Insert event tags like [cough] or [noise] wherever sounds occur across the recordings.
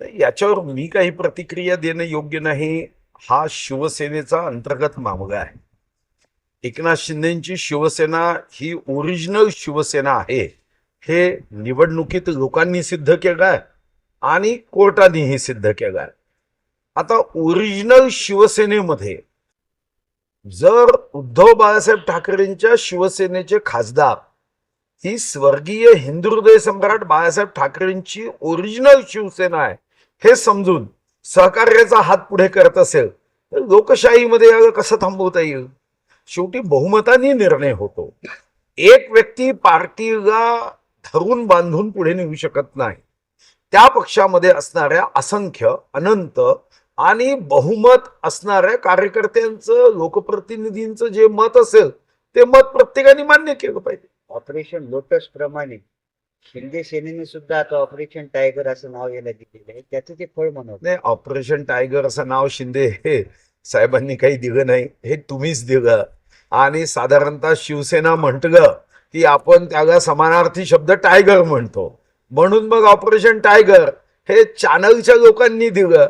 याच्यावर मी काही प्रतिक्रिया देणं योग्य नाही. हा शिवसेनेचा अंतर्गत मामला आहे. एकनाथ शिंदेची शिवसेना ही ओरिजिनल शिवसेना आहे. हे निवडणुकीत लोकांनी सिद्ध केलं आहे आणि कोर्टानेही सिद्ध केलं आहे. आता ओरिजिनल शिवसेनेमध्ये जर उद्धव बाळासाहेब ठाकरेंच्या शिवसेनेचे खासदार ही स्वर्गीय हिंदू हृदय सम्राट बाळासाहेब ठाकरेंची ओरिजिनल शिवसेना आहे हे समजून सहकार्याचा हात पुढे करत असेल तर लोकशाहीमध्ये याला कसं थांबवता येईल? शेवटी बहुमताने निर्णय होतो. एक व्यक्ती पार्टीला धरून बांधून पुढे नेऊ शकत नाही. त्या पक्षामध्ये असणाऱ्या असंख्य अनंत आणि बहुमत असणाऱ्या कार्यकर्त्यांचं लोकप्रतिनिधींचं जे मत असेल ते मत प्रत्येकाने मान्य केलं पाहिजे. ऑपरेशन लोटस प्रमाणे शिंदे सेनेने सुद्धा आता ऑपरेशन टायगर असं नाव याला दिलेलं आहे. त्याचं ते फळ म्हणत नाही ऑपरेशन टायगर असं नाव शिंदे हे साहेबांनी काही दिलं नाही. हे तुम्हीच दिलं. आणि साधारणतः शिवसेना म्हटलं की आपण त्याला समानार्थी शब्द टायगर म्हणतो. म्हणून मग ऑपरेशन टायगर हे चॅनलच्या लोकांनी दिलं.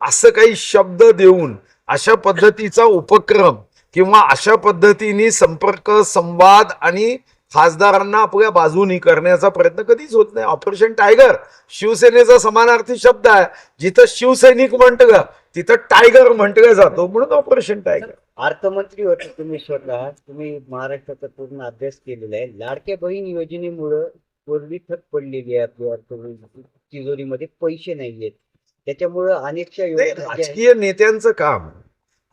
असं काही शब्द देऊन अशा पद्धतीचा उपक्रम किंवा अशा पद्धतीने संपर्क संवाद आणि खासदारांना आपल्या बाजूनी करण्याचा प्रयत्न कधीच होत नाही. ऑपरेशन टायगर शिवसेनेचा समानार्थी शब्द आहे. जिथं शिवसैनिक म्हटलं तिथं टायगर म्हटलं जातो. म्हणून ऑपरेशन टायगर. अर्थमंत्री होते तुम्ही स्वतः. तुम्ही महाराष्ट्राचा पूर्ण अभ्यास केलेला आहे. लाडक्या बहीण योजनेमुळं पूर्वी थक पडलेली आहे आपली अर्थव्यवस्था तिजोरीमध्ये पैसे नाहीयेत. त्याच्यामुळं अनेकशा राजकीय नेत्यांचं काम.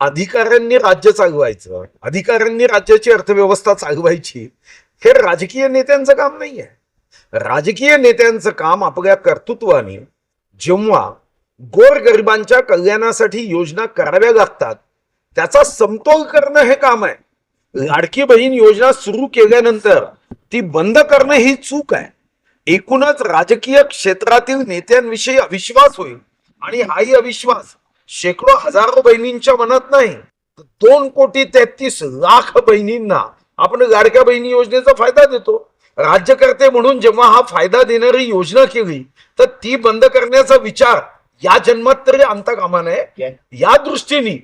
अधिकाऱ्यांनी राज्य चालवायचं. अधिकाऱ्यांनी राज्याची अर्थव्यवस्था चालवायची. हे राजकीय नेत्यांचं काम नाही आहे राजकीय नेत्यांचं काम आपल्या कर्तृत्वाने जेव्हा गोरगरिबांच्या कल्याणासाठी योजना कराव्या लागतात त्याचा समतोल करणं हे काम आहे. लाडकी बहीण योजना सुरू केल्यानंतर ती बंद करणं ही चूक आहे. एकूणच राजकीय क्षेत्रातील नेत्यांविषयी अविश्वास होईल आणि हाही अविश्वास शेकडो हजारो बहिणींच्या मनात नाही. तर दोन कोटी तेहतीस लाख बहिणींना आपण लाडक्या बहिणी योजनेचा फायदा देतो. राज्यकर्ते म्हणून जेव्हा हा फायदा देणारी योजना केली तर ती बंद करण्याचा विचार या जन्मात तरी आणता कामा नये या दृष्टीने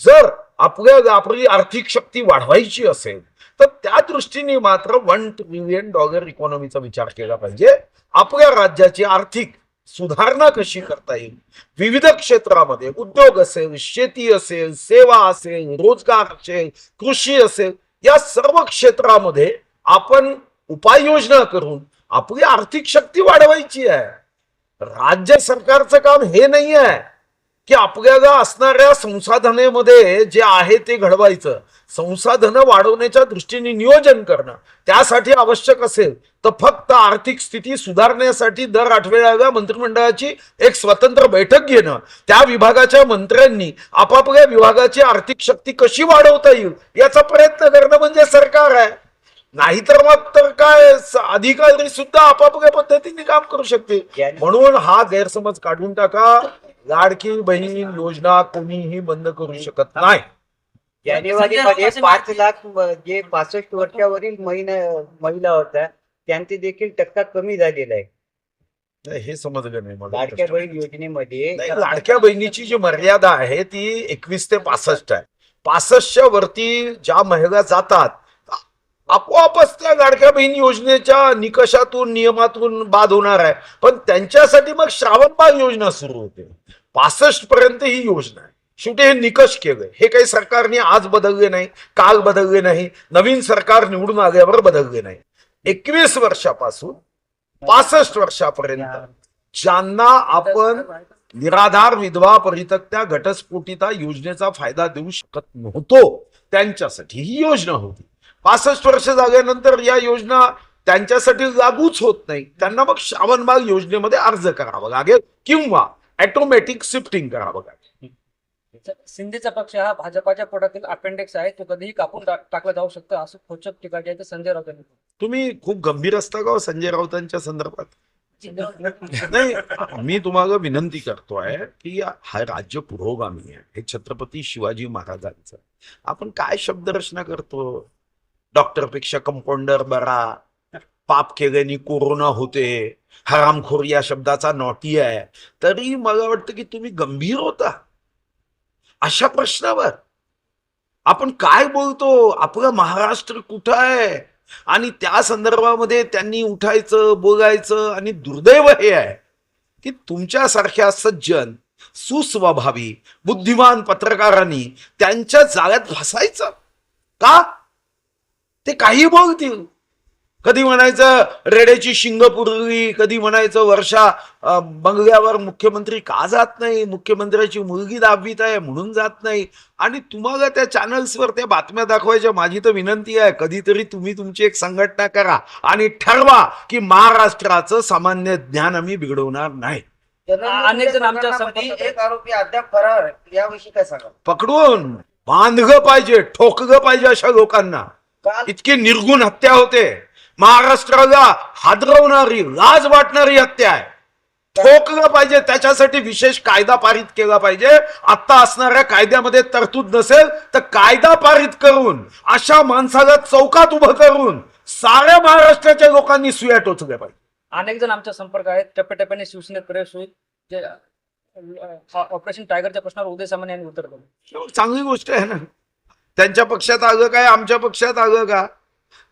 जर आपल्या आपली आर्थिक शक्ती वाढवायची असेल तर त्या दृष्टीने मात्र वन ट्रिलियन डॉलर इकॉनॉमीचा विचार केला पाहिजे. आपल्या राज्याची आर्थिक सुधारणा कशी करता येईल? विविध क्षेत्रामध्ये उद्योग असेल शेती असेल सेवा असेल रोजगार असेल कृषी असेल या सर्व क्षेत्रामध्ये आपण उपाययोजना करून आपली आर्थिक शक्ती वाढवायची आहे. राज्य सरकारचं काम हे नाही आहे. की आपल्याला असणाऱ्या संसाधनेमध्ये जे आहे ते घडवायचं. संसाधनं वाढवण्याच्या दृष्टीने नियोजन करणं. त्यासाठी आवश्यक असेल तर फक्त आर्थिक स्थिती सुधारण्यासाठी दर आठवड्याला मंत्रिमंडळाची एक स्वतंत्र बैठक घेणं. त्या विभागाच्या मंत्र्यांनी आपापल्या विभागाची आर्थिक शक्ती कशी वाढवता येईल याचा प्रयत्न करणं म्हणजे सरकार आहे. नाहीतर मग तर काय? अधिकारी सुद्धा आपापल्या पद्धतीने काम करू शकतील. ज्या- म्हणून हा गैरसमज काढून टाका. लाडकी बहीण योजना कोणीही बंद करू शकत नाही. जानेवारीमध्ये पाच लाख जे पासष्ट वर्षावरील महिना महिला होत्या त्यांचे देखील टक्का कमी झालेला आहे. नाही, हे समजलं नाही मला लाडक्या बहीण योजनेमध्ये नाही, लाडक्या बहिणीची जी मर्यादा आहे ती एकवीस ते पासष्ट आहे. पासष्टच्या वरती ज्या महिला जातात आपोआपच त्या लाडक्या बहीण योजनेच्या निकषातून नियमातून बाद होणार आहे. पण त्यांच्यासाठी मग श्रावणबाग योजना सुरू होते. पासष्ट पर्यंत ही योजना आहे. शेवटी हे निकष केले हे काही सरकारने आज बदलले नाही काल बदलले नाही नवीन सरकार निवडून आल्यावर बदलले नाही. एकवीस वर्षापासून पासष्ट वर्षापर्यंत ज्यांना आपण निराधार विधवा परितक्त्या घटस्फोटिता योजनेचा फायदा देऊ शकत नव्हतो त्यांच्यासाठी ही योजना होती. पासष्ट वर्ष झाल्यानंतर या योजना त्यांच्यासाठी लागूच होत नाही. त्यांना मग श्रावणबाग योजनेमध्ये अर्ज करावा लागेल किंवा ऑटोमॅटिक शिफ्टिंग करावं लागेल. शिंदेचा पक्ष हा भाजपाच्या पोटातील अपेंडिक्स आहे. तो कधीही कापून टाकला जाऊ शकतो. असं खोचक टीका जी आहे संजय राऊत यांनी केली. तुम्ही खूप गंभीर असता का संजय राऊतांच्या संदर्भात. [laughs] नाही मी तुम्हाला विनंती करतोय की हा राज्य पुरोगामी आहे. हे छत्रपती शिवाजी महाराजांचं. आपण काय शब्दरचना करतो? डॉक्टरपेक्षा कंपाऊंडर बरा. पाप केल्याने कोरोना होते. हरामखोर या शब्दाचा नॉटी आहे. तरी मला वाटतं की तुम्ही गंभीर होता. अशा प्रश्नावर. आपण काय बोलतो? आपलं महाराष्ट्र कुठं आहे? आणि त्या संदर्भामध्ये त्यांनी उठायचं बोलायचं आणि दुर्दैव हे आहे की तुमच्यासारख्या सज्जन सुस्वभावी बुद्धिमान पत्रकारांनी त्यांच्या जाळ्यात फसायचं का? ते काही बोलतील. कधी म्हणायचं रेड्याची शिंग पुरली कधी म्हणायचं वर्षा बंगल्यावर मुख्यमंत्री का जात नाही? मुख्यमंत्र्याची मुलगी दहावीत आहे म्हणून जात नाही. आणि तुम्हाला त्या चॅनल्सवर त्या बातम्या दाखवायच्या माझी तर विनंती आहे. कधीतरी तुम्ही तुमची एक संघटना करा आणि ठरवा की महाराष्ट्राचं सामान्य ज्ञान आम्ही बिघडवणार नाही. अनेक जण आमच्या एक आरोपी अद्याप फरार. याविषयी काय सांगा पकडून बांधलं पाहिजे ठोकलं पाहिजे अशा लोकांना. इतकी निर्गुण हत्या होते. महाराष्ट्राला हादरवणारी लाज वाटणारी हत्या आहे. ठोकलं पाहिजे त्याच्यासाठी विशेष कायदा पारित केला पाहिजे. आता असणाऱ्या कायद्यामध्ये तरतूद नसेल तर कायदा पारित करून अशा माणसाला चौकात उभं करून साऱ्या महाराष्ट्राच्या लोकांनी सुया टोचल्या पाहिजे. अनेक जण आमच्या संपर्क आहेत. टप्प्याटप्प्याने शिवसेनेत प्रवेश होईल. जे ऑपरेशन टायगरच्या प्रश्नावर उदय सामंत यांनी उत्तर दिलं. चांगली गोष्ट आहे ना. त्यांच्या पक्षात आलं काय आमच्या पक्षात आलं का?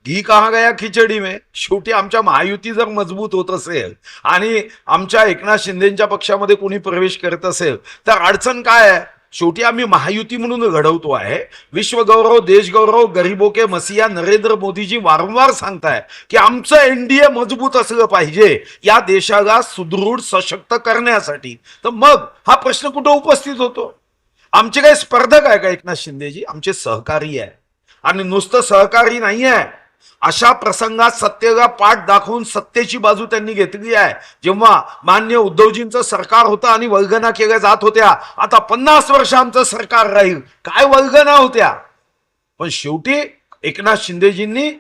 घी कहा गया खिचडी मे? शेवटी आमच्या महायुती जर मजबूत होत असेल आणि आमच्या एकनाथ शिंदेच्या पक्षामध्ये कोणी प्रवेश करत असेल तर अडचण काय आहे? शेवटी आम्ही महायुती म्हणून घडवतो आहे. विश्वगौरव देशगौरव गरीबो के मसिया नरेंद्र मोदीजी वारंवार सांगताय की आमचं एनडीए मजबूत असलं पाहिजे या देशाला सुदृढ सशक्त करण्यासाठी. तर मग हा प्रश्न कुठं उपस्थित होतो? आमचे काही स्पर्धक आहे का एकनाथ शिंदेजी? आमचे सहकारी आहे आणि नुसतं सहकारी नाही आहे अशा प्रसंगात सत्तेला पाठ दाखवून सत्तेची बाजू त्यांनी घेतली आहे. जेव्हा मान्य उद्धवजींचं सरकार होतं आणि वल्गना केल्या जात होत्या आता पन्नास वर्ष आमचं सरकार राहील. काय वल्गना होत्या? पण शेवटी एकनाथ शिंदेजींनी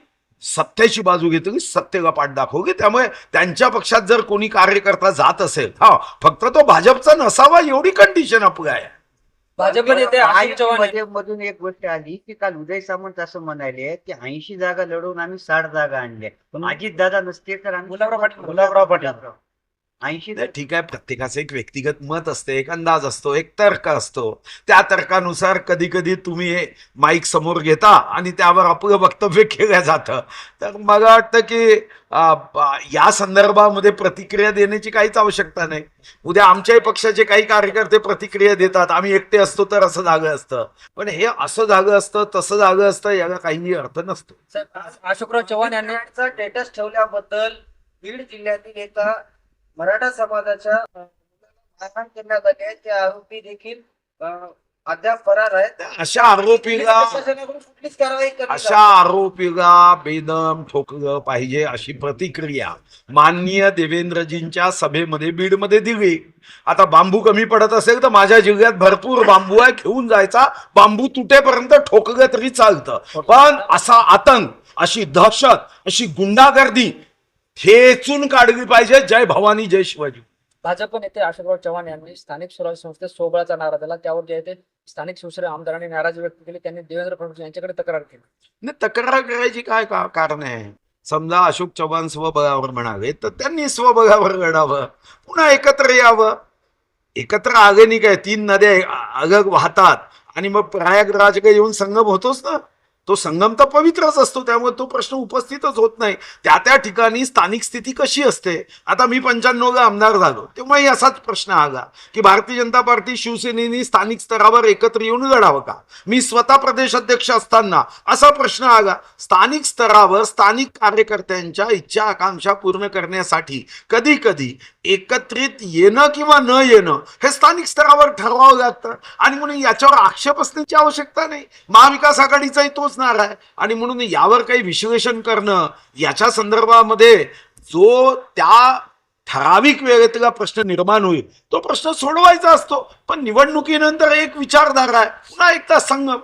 सत्तेची बाजू घेतली सत्तेला पाठ दाखवली. त्यामुळे त्यांच्या पक्षात जर कोणी कार्यकर्ता जात असेल हा फक्त तो भाजपचा नसावा एवढी कंडिशन आपली आहे. भाजप नेते अशोक चव्हाण मधून एक गोष्ट आली की काल उदय सामंत असं म्हणाले की ऐंशी जागा लढवून आम्ही साठ जागा आणल्या पण अजित दादा नसते तर आम्ही गुलाबराव पाटील. गुलाबराव पाटील ऐंशी नाही, ठीक आहे प्रत्येकाचं एक व्यक्तिगत मत असते एक अंदाज असतो एक तर्क असतो. त्या तर्कानुसार कधी कधी तुम्ही हे माईक समोर घेता आणि त्यावर आपलं वक्तव्य [laughs] केलं जातं. तर मला वाटतं की या संदर्भामध्ये प्रतिक्रिया देण्याची काहीच आवश्यकता नाही. उद्या आमच्याही पक्षाचे काही कार्यकर्ते प्रतिक्रिया देतात आम्ही एकटे असतो तर असं झालं असतं. पण हे असं झालं असतं तसं झालं असतं याला काही अर्थ नसतो. अशोकराव चव्हाण यांनी स्टेटस ठेवल्याबद्दल बीड जिल्ह्यातील एका मराठा समाजाच्या मारहाण करण्यात आली आहे ते आरोपी देखील अद्याप फरार आहेत. अशा आरोपीला प्रशासनाकडून कुठलीच कारवाई करण्यात अशा आरोपीला बेदम ठोकलं पाहिजे अशी प्रतिक्रिया माननीय देवेंद्रजींच्या सभेमध्ये बीडमध्ये दिली. आता बांबू कमी पडत असेल तर माझ्या जिल्ह्यात भरपूर बांबू आहे घेऊन जायचा. बांबू तुटेपर्यंत ठोकलं तरी चालतं. पण असा आतंक अशी दहशत अशी गुंडागर्दी ठेचून काढली पाहिजे. जय भवानी जय शिवाजी. भाजप नेते अशोकराव चव्हाण यांनी स्थानिक स्वराज्य संस्थेत सोबळाचा नारा दिला. त्यावर जे ते स्थानिक शिवसेना आमदारांनी नाराजी व्यक्त केली. त्यांनी देवेंद्र फडणवीस यांच्याकडे तक्रार केली. नाही तक्रार करायची काय का कारण आहे? समजा अशोक चव्हाण स्वबळावर म्हणाले तर त्यांनी स्वबळावर लढावं. पुन्हा एकत्र यावं. एकत्र आले नाही काय तीन नद्या अलग वाहतात. आणि मग प्रयागराजकडे येऊन संगम होतोच ना? तो संगम तर पवित्रच असतो त्यामुळे तो प्रश्न उपस्थितच होत नाही. त्या त्या ठिकाणी स्थानिक स्थिती कशी असते? आता मी पंच्याण्णवला आमदार झालो तेव्हाही असाच प्रश्न आला की भारतीय जनता पार्टी शिवसेनेनी स्थानिक स्तरावर एकत्र येऊन लढावं का? मी स्वतः प्रदेश अध्यक्ष असताना असा प्रश्न आला स्थानिक स्तरावर स्थानिक कार्यकर्त्यांच्या इच्छा आकांक्षा पूर्ण करण्यासाठी कधी कधी एकत्रित येणं किंवा न येणं हे स्थानिक स्तरावर ठरवावं लागतं. आणि म्हणून याच्यावर आक्षेप असण्याची आवश्यकता नाही. महाविकास आघाडीचाही तोच नारा आहे. आणि म्हणून यावर काही विश्लेषण करणं याच्या संदर्भामध्ये जो त्या ठराविक वेळेतला प्रश्न निर्माण होईल तो प्रश्न सोडवायचा असतो. पण निवडणुकीनंतर एक विचारधारा आहे. पुन्हा एकदा संगम.